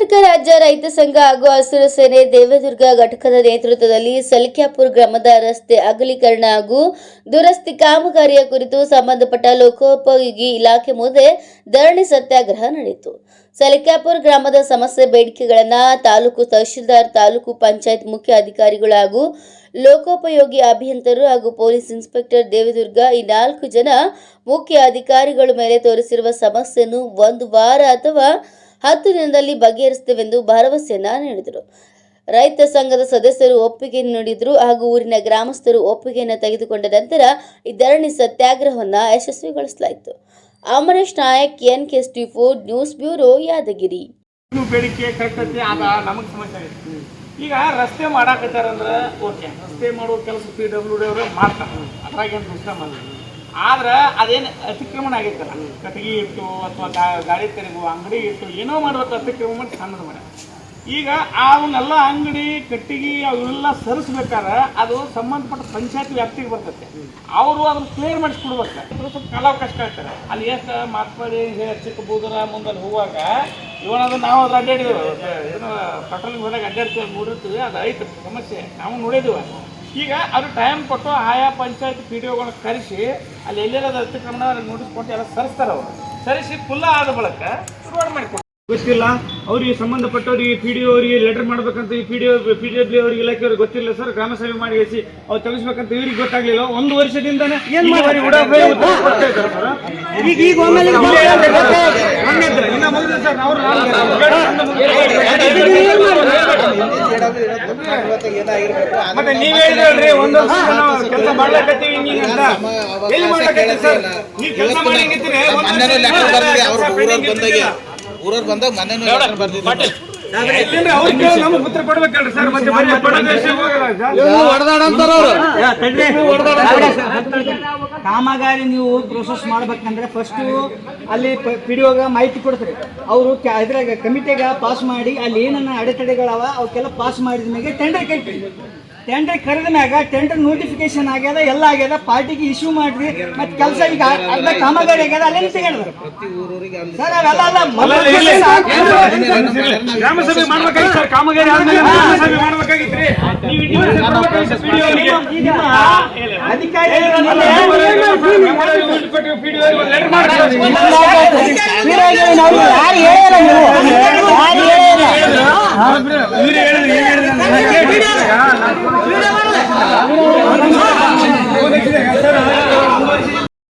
ಕರ್ನಾಟಕ ರಾಜ್ಯ ರೈತ ಸಂಘ ಹಾಗೂ ಹಸಿರು ಸೇನೆ ದೇವದುರ್ಗ ಘಟಕದ ನೇತೃತ್ವದಲ್ಲಿ ಸಲ್ಕ್ಯಾಪುರ್ ಗ್ರಾಮದ ರಸ್ತೆ ಅಗಲೀಕರಣ ಹಾಗೂ ದುರಸ್ತಿ ಕಾಮಗಾರಿಯ ಕುರಿತು ಸಂಬಂಧಪಟ್ಟ ಲೋಕೋಪಯೋಗಿ ಇಲಾಖೆ ಮುಂದೆ ಧರಣಿ ಸತ್ಯಾಗ್ರಹ ನಡೆಯಿತು. ಸಲಿಕ್ಯಾಪುರ್ ಗ್ರಾಮದ ಸಮಸ್ಯೆ ಬೇಡಿಕೆಗಳನ್ನ ತಾಲೂಕು ತಹಶೀಲ್ದಾರ್, ತಾಲೂಕು ಪಂಚಾಯತ್ ಮುಖ್ಯ ಅಧಿಕಾರಿಗಳು ಹಾಗೂ ಲೋಕೋಪಯೋಗಿ ಅಭಿಯಂತರರು ಹಾಗೂ ಪೊಲೀಸ್ ಇನ್ಸ್ಪೆಕ್ಟರ್ ದೇವದುರ್ಗ ಈ ನಾಲ್ಕು ಜನ ಮುಖ್ಯ ಅಧಿಕಾರಿಗಳ ಮೇಲೆ ತೋರಿಸಿರುವ ಸಮಸ್ಯೆಯನ್ನು ಒಂದು ವಾರ ಅಥವಾ ಹತ್ತು ದಿನದಲ್ಲಿ ಬಗೆಹರಿಸುತ್ತೇವೆಂದು ಭರವಸೆಯನ್ನು ನೀಡಿದರು. ರೈತ ಸಂಘದ ಸದಸ್ಯರು ಒಪ್ಪಿಗೆ ನೀಡಿದ್ರು ಹಾಗೂ ಊರಿನ ಗ್ರಾಮಸ್ಥರು ಒಪ್ಪಿಗೆಯನ್ನು ತೆಗೆದುಕೊಂಡ ನಂತರ ಈ ಧರಣಿ ಸತ್ಯಾಗ್ರಹವನ್ನು ಯಶಸ್ವಿಗೊಳಿಸಲಾಯಿತು. Amaresh Nayak N K news bureau, Yadgiri. ಬೇಡಿಕೆ ಐತಿ ಅದ ನಮಗೆ ಸಮಸ್ಯೆ ಈಗ ರಸ್ತೆ ಮಾಡಾಕತ್ತಾರಂದ್ರೆ ಓಕೆ. ರಸ್ತೆ ಮಾಡೋ ಕೆಲಸ ಪಿ ಡಬ್ಲ್ಯೂ ಡಿ ಅವರು ಮಾಡ್ತಾರೆ. ಅದ್ರಾಗೇನು ದೋಷ ಮಾಡಿಲ್ಲ ಆದ್ರೆ ಅದೇನು ಅತಿಕ್ರಮಣ ಆಗೈತಲ್ಲ. ಕಟ್ಟಿಗೆ ಇಟ್ಟು ಅಥವಾ ಗಾಡಿ ತೆರಗು, ಅಂಗಡಿ ಇಟ್ಟು ಏನೋ ಮಾಡ್ಬೇಕು ಅತಿಕ್ರಮಣ ಮಾಡಿ ಸಣ್ಣದು ಮಾಡಿ ಈಗ ಅವನ್ನೆಲ್ಲ ಅಂಗಡಿ, ಕಟ್ಟಿಗೆ ಅವೆಲ್ಲ ಸರಿಸ್ಬೇಕಾದ್ರೆ ಅದು ಸಂಬಂಧಪಟ್ಟ ಪಂಚಾಯತ್ ವ್ಯಾಪ್ತಿಗೆ ಬರ್ತೈತೆ. ಅವರು ಅದನ್ನ ಕ್ಲಿಯರ್ ಮಾಡಿಸ್ಕೊಡ್ಬೇಕು. ಅದ್ರ ಸ್ವಲ್ಪ ಕಾಲಾವಕಾಶ ಕೇಳ್ತಾರೆ ಅಲ್ಲಿ ಎಷ್ಟು ಮಾತ್ಮಾಡಿ ಚಿಕ್ಕ ಬೂದರ ಮುಂದಲ್ಲಿ ಹೋಗುವಾಗ ಇವನದು ನಾವು ಅದ್ರ ಅಡ್ಡಾಡಿದೆವು ಏನು ಪೆಟ್ರೋಲಿಗೆ ಹೋದಾಗ ಅಡ್ಡಾಡ್ತೀವಿ ನೋಡಿರ್ತೀವಿ. ಅದು ಐತೆ ಸಮಸ್ಯೆ. ನಾವು ನೋಡಿದ್ದೀವಿ. ಈಗ ಅದು ಟೈಮ್ ಕೊಟ್ಟು ಆಯಾ ಪಂಚಾಯತ್ ಪಿ ಡಿ ಒಗಳನ್ನ ಕರೆಸಿ ಅಲ್ಲಿ ಎಲ್ಲೆಲ್ಲ ಅತಿಕ್ರಮಣ ನೋಟಿಸ್ ಕೊಟ್ಟು ಎಲ್ಲ ಸರಿಸ್ತಾರೆ ಅವರು ಸರಿಸಿ ಫುಲ್ಲ ಆದ ಬಳಿಕ ರೋಡ್ ಮಾಡಿಕೊಡ್ತಾರೆ ಗೊತ್ತಿಲ್ಲ ಅವ್ರಿಗೆ ಸಂಬಂಧಪಟ್ಟವ್ರಿಗೆ ಪಿ ಡಿ ಅವರಿಗೆ ಲೆಟರ್ ಮಾಡ್ಬೇಕಂತ ಈ ಪಿ ಡಿ ಪಿ ಡಬ್ಲ್ಯೂ ಅವ್ರಿಗೆ ಇಲಾಖೆಯವ್ರಿಗೆ ಗೊತ್ತಿಲ್ಲ ಸರ್ ಗ್ರಾಮ ಸಭೆ ಮಾಡಿ ಹೇಳಿ ಅವ್ರು ತೆಗಿಸ್ಬೇಕಂತ ಇವ್ರಿಗೆ ಗೊತ್ತಾಗ್ಲಿಲ್ಲ ಒಂದು ವರ್ಷದಿಂದಾನೆ ಸರ್ ಅವ್ರು ಮತ್ತೆ ನೀವ್ ಹೇಳಿದ್ರಿ ಒಂದು ವರ್ಷ ನಾವು ಕೆಲಸ ಮಾಡ್ಲಕತ್ತೀವಿ ಹಿಂಗಿಂಗ್ ಅಂತ ಎಲ್ಲಿ ಮಾಡ್ಲಕತ್ತೀವಿ ಸರ್? ನೀವ್ ಕೆಲಸ ಊರವ್ರು ಬಂದಾಗ ಊರವ್ರು ಬಂದಾಗ ಮನೆ ಲೆಟರ್ ಕಾಮಗಾರಿ ನೀವು ಪ್ರೋಸೆಸ್ ಮಾಡ್ಬೇಕಂದ್ರೆ ಫಸ್ಟ್ ಅಲ್ಲಿ ಪಿ ಡಿ ಮಾಹಿತಿ ಕೊಡ್ತಾರೆ. ಅವರು ಇದ್ರಾಗ ಕಮಿಟಿಗೆ ಪಾಸ್ ಮಾಡಿ ಅಲ್ಲಿ ಏನನ್ನ ಅಡೆತಡೆಗಳವ ಅವಕ್ಕೆಲ್ಲ ಪಾಸ್ ಮಾಡಿದ ಮೇಲೆ ಟೆಂಡರ್ ಕರಿತೀವಿ ಟೆಂಡರ್ ಕರೆದ ಮ್ಯಾಗ ಟೆಂಡರ್ ನೋಟಿಫಿಕೇಶನ್ ಆಗ್ಯದ ಎಲ್ಲ ಆಗ್ಯದ ಪಾರ್ಟಿಗೆ ಇಶ್ಯೂ ಮಾಡ್ರಿ ಮತ್ತೆ ಕೆಲಸ ಈಗ ಅರ್ಧ ಕಾಮಗಾರಿ ಆಗ್ಯದ ಅಲ್ಲೇ ತೆಗೆದ ಸರ್ ಅವೆಲ್ಲ ಅಲ್ಲ ಗ್ರಾಮ ಸಭೆ ಸರ್ ಕಾಮಗಾರಿ ಆದ್ಮೇಲೆ ಗ್ರಾಮ ಸಭೆ ಮಾಡ್ಬೇಕಾಗಿತ್ರಿ ಅಧಿಕಾರಿ